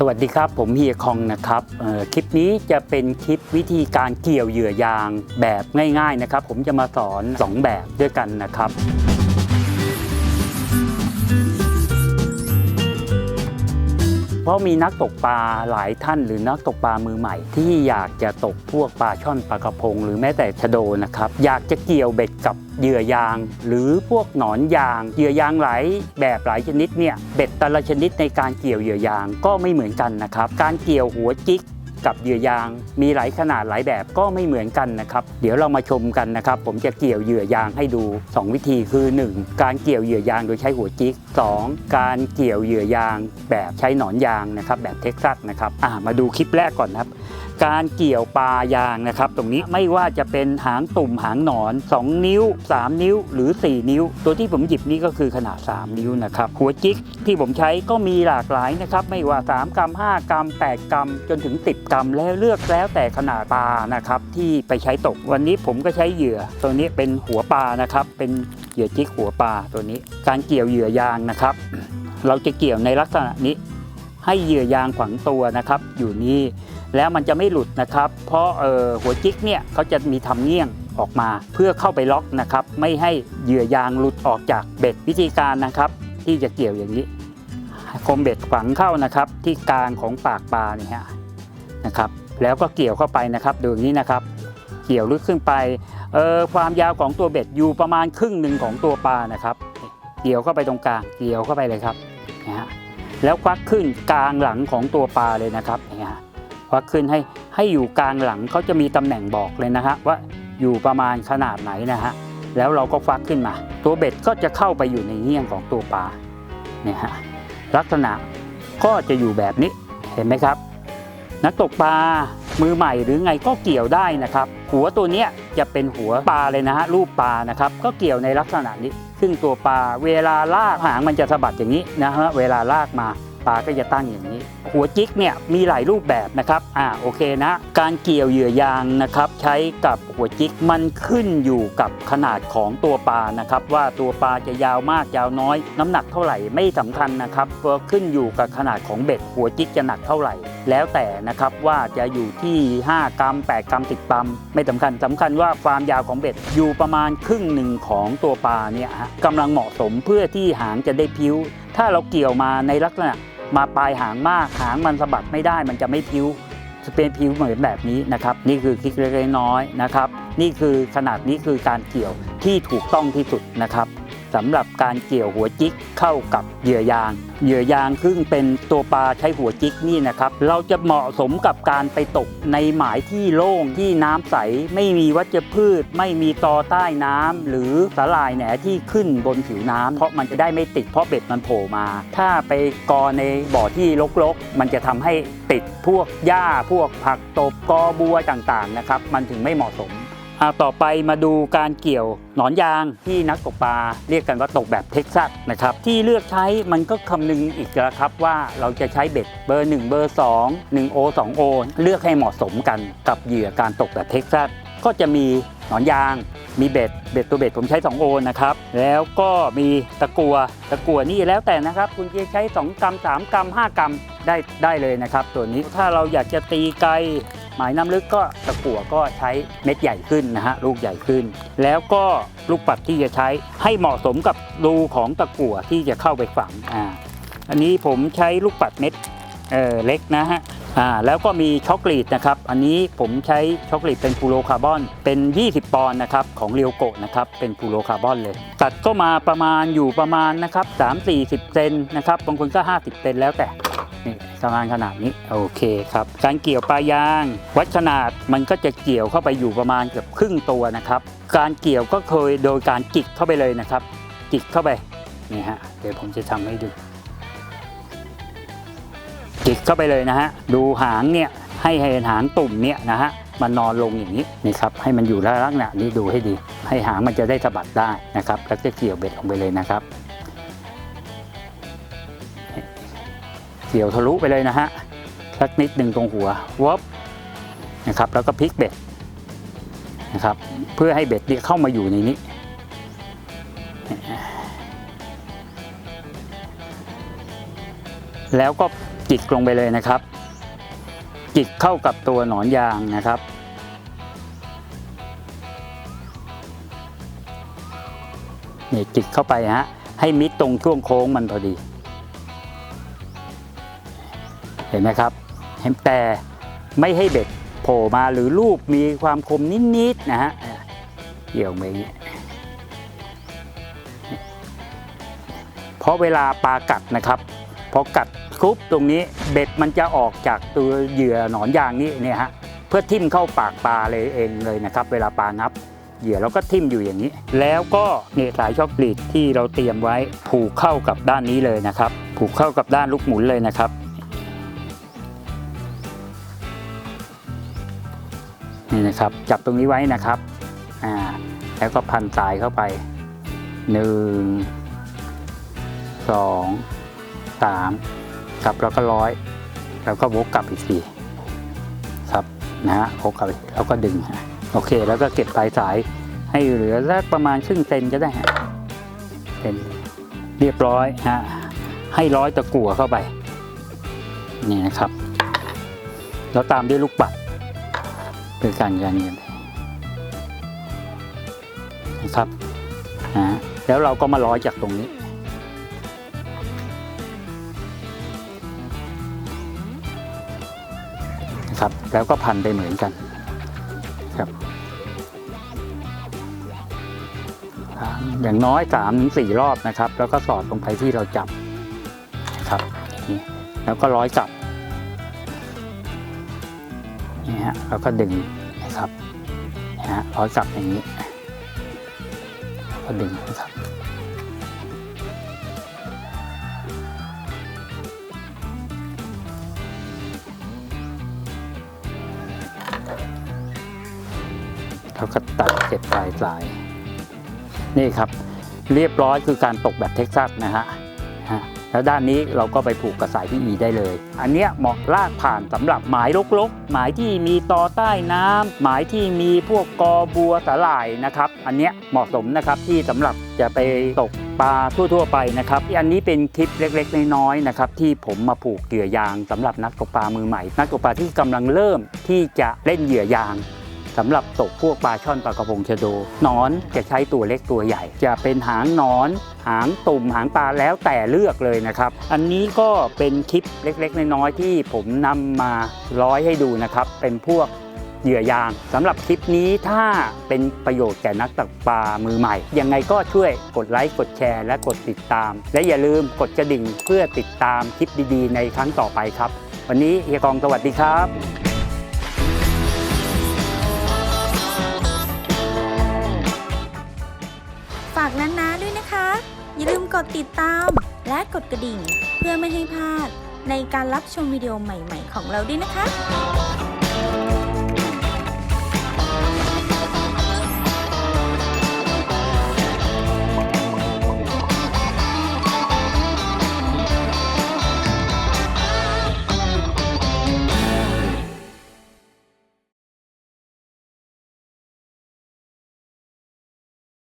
สวัสดีครับผมเฮียคองนะครับคลิปนี้จะเป็นคลิปวิธีการเกี่ยวเหยื่อยางแบบง่ายๆนะครับ ผมจะมาสอน 2 แบบด้วยกันนะครับ ราะมีนักตกปลาหลายท่านหรือนักตกปลามือใหม่ ที่อยากจะตกพวกปลาช่อนปลากระพง หรือแม้แต่ชะโดนะครับ อยากจะเกี่ยวเบ็ดกับเหยื่อยาง หรือพวกหนอนยางเหยื่อยางหลายแบบหลายชนิดเนี่ยเบ็ดแต่ละชนิดในการเกี่ยวเหยื่อยางก็ไม่เหมือนกันนะครับ การเกี่ยวหัวจิก กับเหยื่อยาง มีหลายขนาดหลายแบบก็ไม่เหมือนกันนะครับ เดี๋ยวเรามาชมกันนะครับ ผมจะเกี่ยวเหยื่อยางให้ดู 2 วิธีคือ 1. การเกี่ยวเหยื่อยางโดยใช้หัวจิก 2. การเกี่ยวเหยื่อยางแบบใช้หนอนยางนะครับแบบเท็กซัสนะครับมาดูคลิปแรกก่อนนะครับ การเกี่ยวปลายางนะครับ ตรงนี้ไม่ว่าจะเป็นหางตุ่มหางหนอน 2 นิ้ว 3 นิ้วหรือ 4 นิ้ว ตัวที่ผมหยิบนี่ก็คือขนาด 3 นิ้วนะครับหัวจิกที่ผมใช้ก็มีหลากหลายนะครับไม่ว่า 3 กรัม 5 กรัม 8 กรัม จนถึง 10 กรัม แล้วเลือกแล้วแต่ขนาดปลานะครับที่ไปใช้ตกวันนี้ผมก็ใช้เหยื่อ ตัวนี้เป็นหัวปลานะครับเป็นเหยื่อจิกหัวปลาตัวนี้ การเกี่ยวเหยื่อยางนะครับ เราจะเกี่ยวในลักษณะนี้ให้เหยื่อยางขวางตัวนะครับ อยู่นี่ แล้วมันจะไม่หลุดนะครับ เพราะออหัวจิกเนี่ยเขาจะมีทำเงี้ยงออกมาเพื่อเข้าไปล็อกนะครับ ไม่ให้เหยื่อยางหลุดออกจากเบ็ดวิธีการนะครับ ที่จะเกี่ยวอย่างนี้คมเบ็ดฝังเข้านะครับ ที่กลางของปากปลาเนี่ยนะครับ แล้วก็เกี่ยวเข้าไปนะครับดูอย่างนี้นะครับ เกี่ยวลึกขึ้นไปเอ่อความยาวของตัวเบ็ดอยู่ประมาณครึ่งหนึ่งของตัวปลานะครับ เกี่ยวเข้าไปตรงกลางเกี่ยวเข้าไปเลยครับนะฮะแล้วควักขึ้นกลางหลังของตัวปลาเลยนะครับนี่ยฮะ วักขึ้นให้ให้อยู่กลางหลังเขาจะมีตำแหน่งบอกเลยนะฮะว่าอยู่ประมาณขนาดไหนนะฮะแล้วเราก็ฟักขึ้นมา ตัวเบ็ดก็จะเข้าไปอยู่ในเงี้ยงของตัวปลาเนี่ยฮะลักษณะก็จะอยู่แบบนี้เห็นไหมครับ นักตกปลามือใหม่หรือไงก็เกี่ยวได้นะครับ หัวตัวเนี้ยจะเป็นหัวปลาเลยนะฮะรูปปลานะครับ ก็เกี่ยวในลักษณะนี้ ซึ่งตัวปลาเวลาลากหางมันจะสะบัดอย่างนี้นะฮะเวลาลากมา ปลาก็จะตั้งอย่างนี้ หัวจิกเนี่ยมีหลายรูปแบบนะครับอ่าโอเคนะการเกี่ยวเหยื่อยางนะครับใช้กับหัวจิกมันขึ้นอยู่กับขนาดของตัวปลานะครับว่าตัวปลาจะยาวมากยาวน้อย น้ำหนักเท่าไหร่ไม่สำคัญนะครับขึ้นอยู่กับขนาดของเบ็ดหัวจิกจะหนักเท่าไหร่ แล้วแต่นะครับว่าจะอยู่ที่ 5 กรัม 8 กรัม 10 กรัม ไม่สำคัญสำคัญว่าความยาวของเบ็ดอยู่ประมาณครึ่งหนึ่งของตัวปลาเนี่ยฮะกำลังเหมาะสมเพื่อที่หางจะได้พิ้ว ถ้าเราเกี่ยวมาในลักษณะ มาปลายหางมากหางมันสะบัดไม่ได้มันจะไม่พิ้วจะเป็นพิ้วเหมือนแบบนี้นะครับ นี่คือคลิกเล็กๆน้อยๆนะครับ นี่คือขนาดนี้คือการเกี่ยวที่ถูกต้องที่สุดนะครับ สำหรับการเกี่ยวหัวจิกเข้ากับเหยื่อยาง เหยื่อยางซึ่งเป็นตัวปลาใช้หัวจิกนี่นะครับ เราจะเหมาะสมกับการไปตกในหมายที่โล่งที่น้ำใส ไม่มีวัชพืช ไม่มีตอใต้น้ำหรือสาหร่ายแหนที่ขึ้นบนผิวน้ำเพราะมันจะได้ไม่ติดเพราะเบ็ดมันโผล่มา ถ้าไปกอในบ่อที่รกๆ มันจะทำให้ติดพวกหญ้าพวกผักตบกอบัวต่างๆนะครับ มันถึงไม่เหมาะสม อาต่อไปมาดูการเกี่ยวหนอนยางที่นักตกปลาเรียกกันว่าตกแบบเท็กซัสนะครับที่เลือกใช้มันก็คำนึงอีกแล้วครับว่าเราจะใช้เบ็ดเบอร์ 1 เบอร์ 2 1โอ2โอเลือกให้เหมาะสมกันกับเหยื่อการตกแบบเท็กซัสก็จะมีหนอนยาง มีเบ็ด เบ็ดตัวเบ็ดผมใช้ 2 โอนะครับ แล้วก็มีตะกัว ตะกัวนี่แล้วแต่นะครับ คุณจะใช้ 2 กรัม 3 กรัม 5 กรัมได้ได้เลยนะครับ ตัวนี้ถ้าเราอยากจะตีไกล หมายน้ำลึกก็ตะกั่วก็ใช้เม็ดใหญ่ขึ้นนะฮะลูกใหญ่ขึ้น แล้วก็ลูกปัดที่จะใช้ให้เหมาะสมกับรูของตะกั่วที่จะเข้าไปฝังอ่าอันนี้ผมใช้ลูกปัดเม็ดเออเล็กนะฮะอ่าแล้วก็มีช็อกโกแลตนะครับ อันนี้ผมใช้ช็อกโกแลตเป็นฟูโรคาร์บอน เป็น 20 ปอนด์นะครับของเรียวโกะนะครับเป็นฟูโรคาร์บอนเลย ตัดก็มาประมาณอยู่ประมาณนะครับ3-40เซนนะครับบางคนก็ 50เซนแล้วแต่ นี่ประมาณขนาดนี้โอเคครับ การเกี่ยวปลายาง วัดขนาดมันก็จะเกี่ยวเข้าไปอยู่ประมาณเกือบครึ่งตัวนะครับ การเกี่ยวก็เคยโดยการจิกเข้าไปเลยนะครับ จิกเข้าไปนี่ฮะเดี๋ยวผมจะทำให้ดูจิกเข้าไปเลยนะฮะดูหางเนี่ยให้เห็นหางตุ่มเนี่ยนะฮะมันนอนลงอย่างนี้นี่ครับให้มันอยู่ลักษณะนี้ดูให้ดี ให้หางมันจะได้สะบัดได้นะครับแล้วจะเกี่ยวเบ็ดลงไปเลยนะครับ เกี่ยวทะลุไปเลยนะฮะสักนิดหนึ่งตรงหัววบนะครับแล้วก็พลิกเบ็ดนะครับเพื่อให้เบ็ดเนี่ยเข้ามาอยู่ในนี้ แล้วก็จิกลงไปเลยนะครับ จิกเข้ากับตัวหนอนยางนะครับเนี่ยจิกเข้าไปฮะให้มิดตรงช่วงโค้งมันพอดี เห็นไหมครับเห็นแต่ไม่ให้เบ็ดโผล่มาหรือรูปมีความคมนิดๆนะฮะเกี่ยวไปอย่างนี้เพราะเวลาปลากัดนะครับพอกัดครุบตรงนี้เบ็ดมันจะออกจากตัวเหยื่อหนอนยางนี่เนี่ยฮะเพื่อทิ่มเข้าปากปลาเลยเองเลยนะครับ เวลาปลางับ เหยื่อเราก็ทิ่มอยู่อย่างนี้ แล้วก็เนี่ยสายช็อคกรีดที่เราเตรียมไว้ผูกเข้ากับด้านนี้เลยนะครับ ผูกเข้ากับด้านลูกหมุนเลยนะครับ นี่นะครับ จับตรงนี้ไว้นะครับอ่าแล้วก็พันสายเข้าไปหนึ่งสองสามครับแล้วก็ร้อย แล้วก็วกกลับอีกทีครับนะฮะวกกลับแล้วก็ดึงฮะโอเค แล้วก็เก็บปลายสายให้เหลือสักประมาณครึ่งเซนก็ได้ฮะเซนเรียบร้อยฮะให้ร้อยตะกั่วเข้าไป นี่นะครับ แล้วตามด้วยลูกปัด คือการยันกันนะครับนะฮะแล้วเราก็มาร้อยจากตรงนี้ นะครับ แล้วก็พันไปเหมือนกันครับอย่างน้อย3าถึงสรอบนะครับ แล้วก็สอดลงไปที่เราจับครับแล้วก็ร้อยกลับ นี่ฮะแล้วก็ดึงนะครับนะฮะร้อยจับอย่างนี้แล้วก็ดึงนะครับแล้วก็ตัดเก็บปลายสายนี่ครับ เรียบร้อยคือการตกแบบเท็กซัสนะฮะ แล้วด้านนี้เราก็ไปผูกกับสายพี่อีได้เลย อันเนี้ยเหมาะลากผ่านสำหรับหมายลกๆ หมายที่มีตอใต้น้ำหมายที่มีพวกกอบัวสาหร่ายนะครับ อันเนี้ยเหมาะสมนะครับที่สำหรับจะไปตกปลาทั่วๆไปนะครับอันนี้เป็นคลิปเล็กๆ น้อยๆนะครับที่ผมมาผูกเหยื่อยางสำหรับนักตกปลามือใหม่ นักตกปลาที่กำลังเริ่มที่จะเล่นเหยื่อยาง สำหรับตกพวกปลาช่อนปลากระพงชะโดหนอนจะใช้ตัวเล็กตัวใหญ่ จะเป็นหางหนอน หางตุ่มหางปลาแล้วแต่เลือกเลยนะครับ อันนี้ก็เป็นคลิปเล็กๆ น้อยๆที่ผมนำมาร้อยให้ดูนะครับ เป็นพวกเหยื่อยางสำหรับคลิปนี้ถ้าเป็นประโยชน์แก่นักตกปลามือใหม่ ยังไงก็ช่วยกดไลค์กดแชร์และกดติดตาม และอย่าลืมกดกระดิ่งเพื่อติดตามคลิปดีๆ ในครั้งต่อไปครับ วันนี้เฮียกองสวัสดีครับากนานาด้วยนะคะ อย่าลืมกดติดตาม และกดกระดิ่ง เพื่อไม่ให้พลาดในการรับชมวิดีโอใหม่ ๆ ของเราด้วยนะคะ